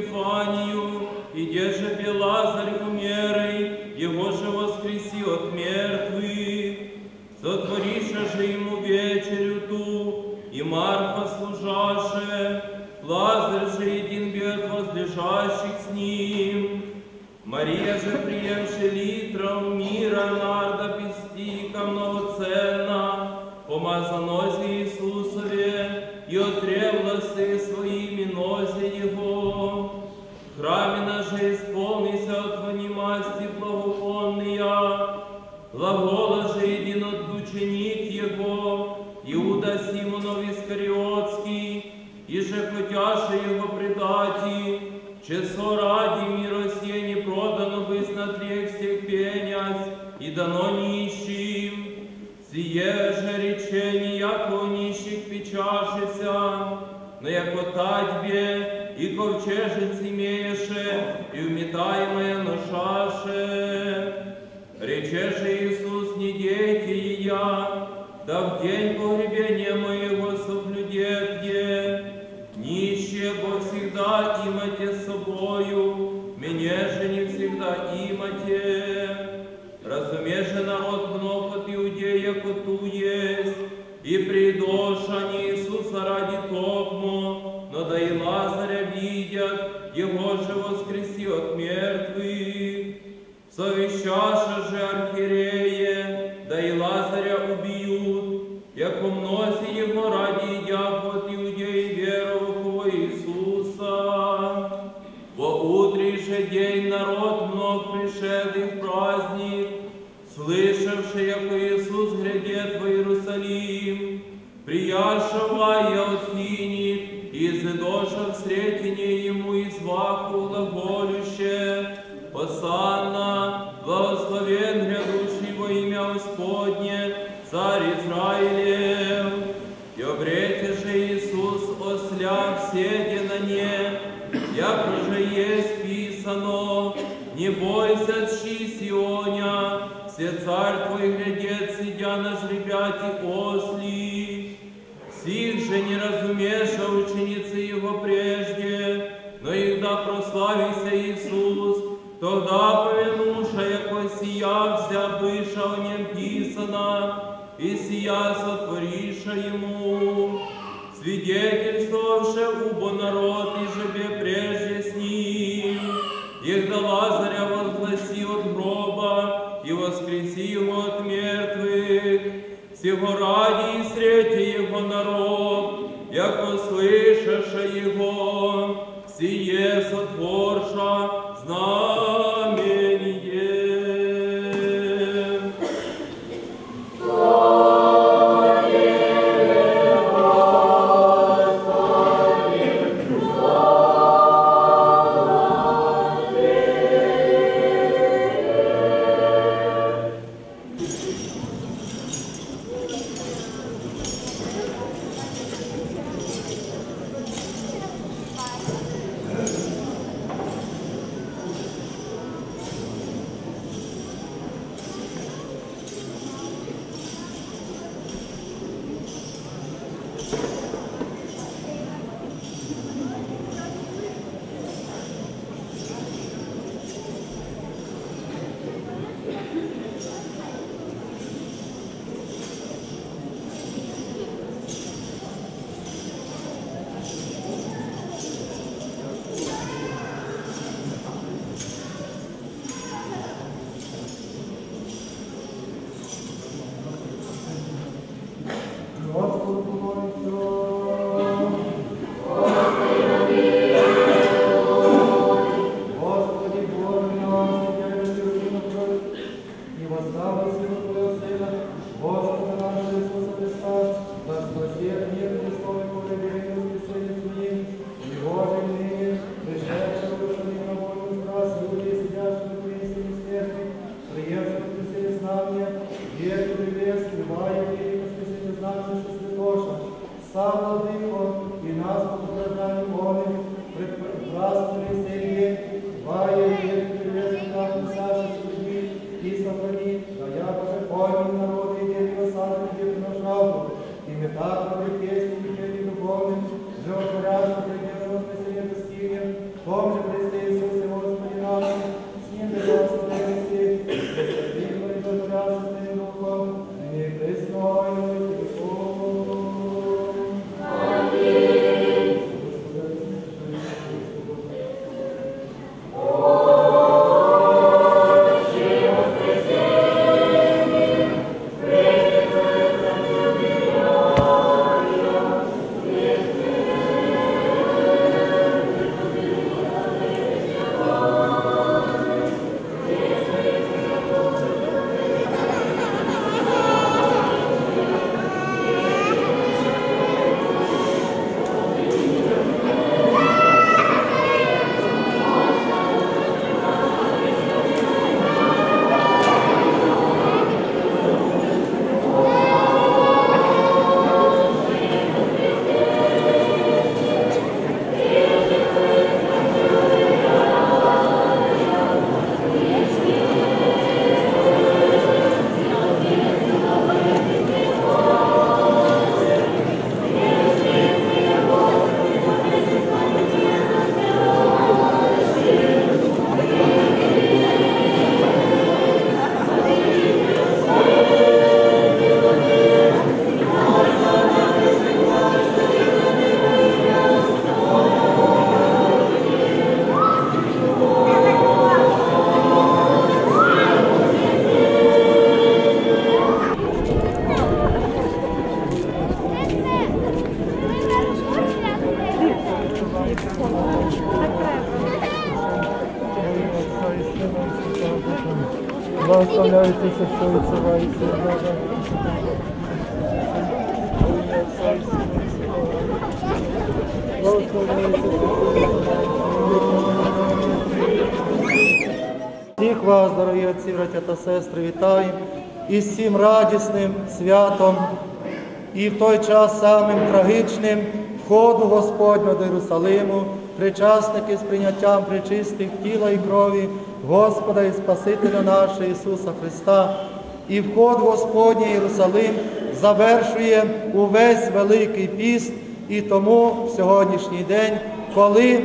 Епифанию, и держи при Лазарь умерой, его же воскреси от мертвых. Сотвориша же ему вечерю ту, и Марфа служаше, Лазарь же един бед возлежащих с ним. Мария же приемши литром, печашися, но яко татьбе и ковчежец имееше, и вметаемое ношаше. Рече же Иисус, не дейте и я, да в день погребения моего соблюдете, нищие бо всегда имате с собою, меня же не всегда имате. Разумеже народ много от иудея коту есть, и придош они Иисуса ради токмо, но да и Лазаря видят, его же воскреси от мертвых. Совещаша же архиерея, да и Лазаря убьют, яко мнози его ради едят от иудеи верового Иисуса. Во утрий же день народ пришед и в праздник, слышавши, яко Иисус грядет в Иерусалим, прияшава я от фини, и зедоша в сретине ему и зваку глаголюще, Осанна, благословен грядущий во имя Господне, Царь Израилев. И обрете же Иисус осля все на не, як же есть писано, не бойся тщи Сионя, все царь твой грядет, сидя на жребяти осли. Же не разумеша ученицы его прежде, но когда прославился Иисус, тогда повинуша, яко сия вся быша о нем писана, и сия сотвориша ему. Свидетельствовавше убо народ и жебе прежде с ним, Егда Лазаря возгласи от гроба и воскреси его от мертвых, Сего яко слышаша его, сие сотворша Salve Що відсувається Бога. Всіх вас, дорогі отці, браття та сестри, вітаю із цим радісним святом і в той час самим трагічним входу Господнього до Єрусалиму, причасники з прийняттям причистих тіла і крові Господа і Спасителя нашого Ісуса Христа. І вход Господній Єрусалим завершує увесь Великий піст, і тому в сьогоднішній день, коли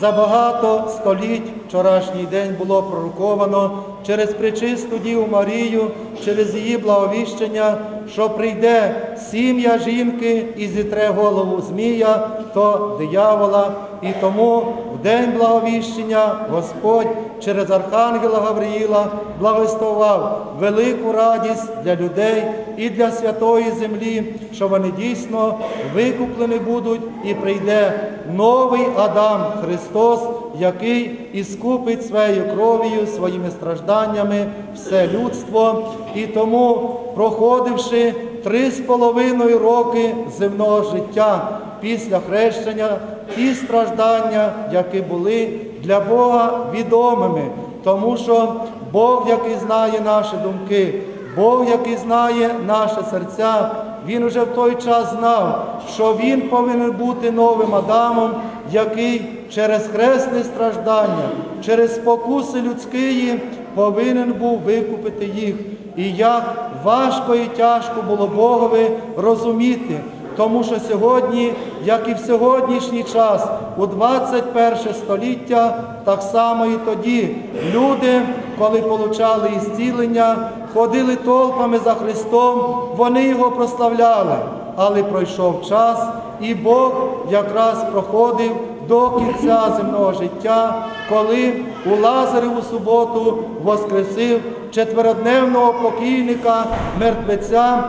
за багато століть вчорашній день було пророковано через причисту Діву Марію, через її благовіщення, що прийде сім'я жінки і зітре голову змія, то диявола. І тому в день благовіщення Господь через Архангела Гавриїла благословав велику радість для людей і для святої землі, що вони дійсно викуплені будуть і прийде новий Адам Христос, який іскупить своєю кров'ю, своїми стражданнями все людство. І тому, проходивши три з половиною роки земного життя після хрещення, ті страждання, які були для Бога відомими, тому що Бог, який знає наші думки, Бог, який знає наше серця, він уже в той час знав, що він повинен бути новим Адамом, який через хресне страждання, через спокуси людські повинен був викупити їх. І як важко і тяжко було Богові розуміти, тому що сьогодні, як і в сьогоднішній час, у 21 століття, так само і тоді люди, коли получали ісцілення, ходили толпами за Христом, вони його прославляли. Але пройшов час, і Бог якраз проходив до кінця земного життя, коли у Лазареву суботу воскресив четверодневного покійника, мертвеця,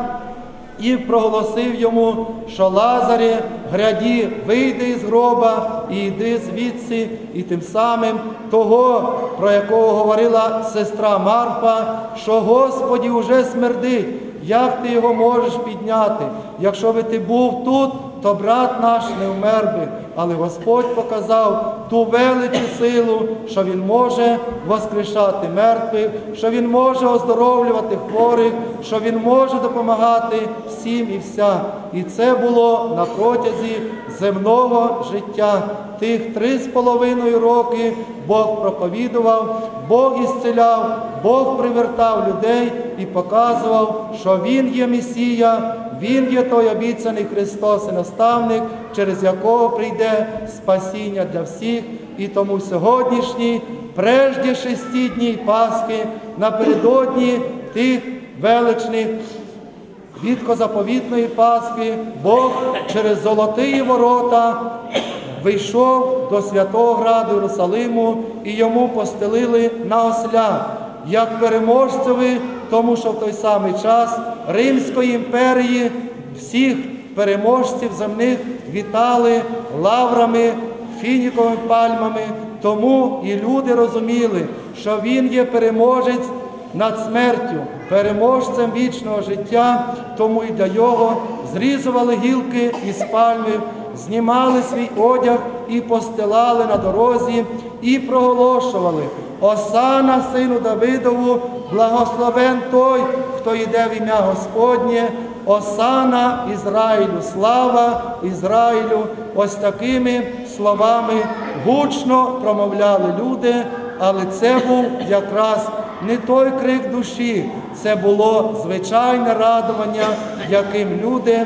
і проголосив йому, що Лазарі, гряді, вийди із гроба і йди звідси, і тим самим того, про якого говорила сестра Марфа, що Господі уже смердить, як ти його можеш підняти? Якщо би ти був тут, то брат наш не вмер би. Але Господь показав ту величу силу, що Він може воскрешати мертвих, що Він може оздоровлювати хворих, що Він може допомагати всім і вся. І це було на протязі земного життя. Тих три з половиною роки Бог проповідував, Бог ісцеляв, Бог привертав людей і показував, що Він є Месія, Він є той обіцяний Христос і наставник, через якого прийде спасіння для всіх. І тому сьогоднішній, прежде шести днів Пасхи, напередодні тих величних Відкозаповітної Пасхи Бог через золоті ворота вийшов до святого граду Єрусалиму і йому постелили на осля, як переможцеві, тому що в той самий час Римської імперії всіх переможців земних вітали лаврами, фініковими пальмами. Тому і люди розуміли, що він є переможець над смертю, переможцем вічного життя, тому і для його зрізували гілки із пальми, знімали свій одяг і постилали на дорозі, і проголошували. Осана, сину Давидову, благословен той, хто йде в ім'я Господнє, Осана Ізраїлю, слава Ізраїлю. Ось такими словами гучно промовляли люди, але це був якраз не той крик душі, це було звичайне радування, яким люди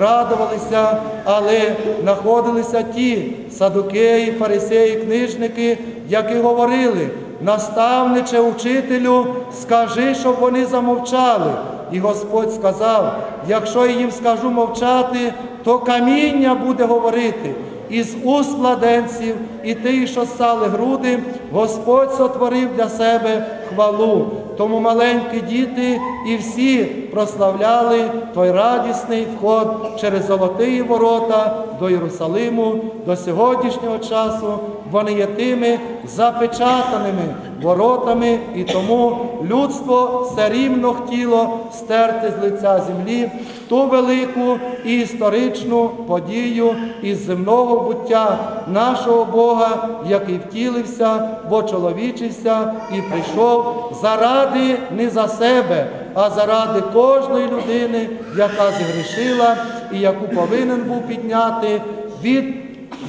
радувалися, але знаходилися ті садукеї, фарисеї, книжники, які говорили, наставниче учителю, скажи, щоб вони замовчали. І Господь сказав: якщо я їм скажу мовчати, то каміння буде говорити. Із уст младенців і тих, що ссали груди, Господь сотворив для себе хвалу. Тому маленькі діти і всі прославляли той радісний вход через золоті ворота до Єрусалиму до сьогоднішнього часу. Вони є тими запечатаними воротами, і тому людство все рівно хотіло стерти з лиця землі ту велику і історичну подію із земного буття нашого Бога, який втілився, бо чоловічився і прийшов заради не за себе, а заради кожної людини, яка згрішила і яку повинен був підняти від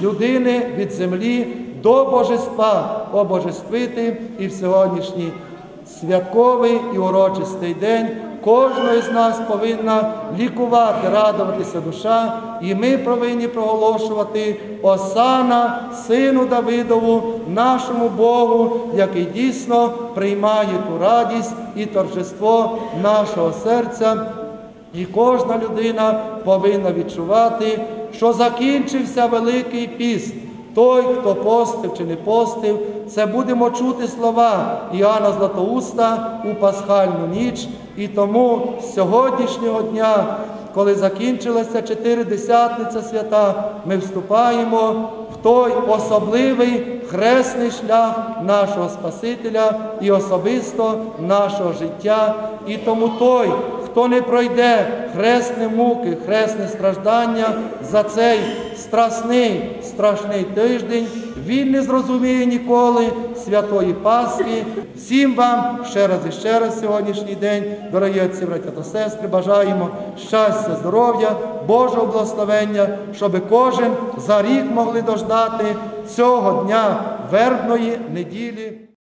людини, від землі до божества, обожествити і в сьогоднішній святковий і урочистий день кожного з нас повинна лікувати, радуватися душа, і ми повинні проголошувати Осана, Сину Давидову, нашому Богу, який дійсно приймає ту радість і торжество нашого серця. І кожна людина повинна відчувати, що закінчився Великий піст. Той, хто постив чи не постив, це будемо чути слова Іоанна Златоуста у пасхальну ніч. І тому з сьогоднішнього дня, коли закінчилася чотиридесятниця свята, ми вступаємо в той особливий хресний шлях нашого Спасителя і особисто нашого життя. І тому той, хто не пройде хресні муки, хресне страждання за цей страсний, страшний тиждень, він не зрозуміє ніколи святої Пасхи. Всім вам ще раз і ще раз сьогоднішній день, дорогі отці, браття та сестри, бажаємо щастя, здоров'я, Божого благословення, щоб кожен за рік могли дождати цього дня вербної неділі.